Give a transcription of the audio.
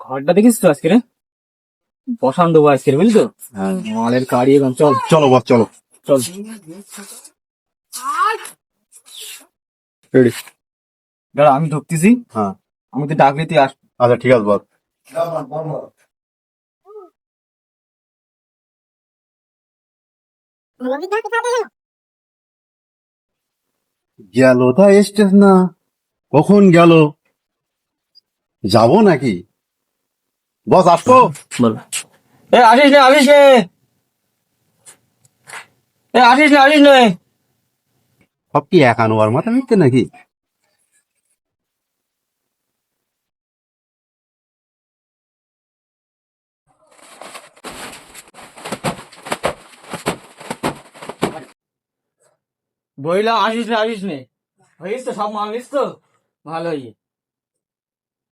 ঘরটা দেখিস তো আজকে রে? বসান দেবো আজকে বুঝলি তো? হ্যাঁ। মালের গাড়ি এখন চল। চলো বস চলো। চল। দাঁড়া আমি ঢুকতেছি হ্যাঁ। আমি তো ডাকলে তুই আস আচ্ছা ঠিক আছে বল গেল? তা এসছিস না কখন গেল? যাব নাকি? বস আসব? এ আসিস নে আসিস নে। এ আসিস নে আসিস নে। সব কি একানো আর মাথা মিথ্যে নাকি? বইলাম আসিস নে আসিস নে। হয়েছিস তো সব মাল নিস তো? ভালোই।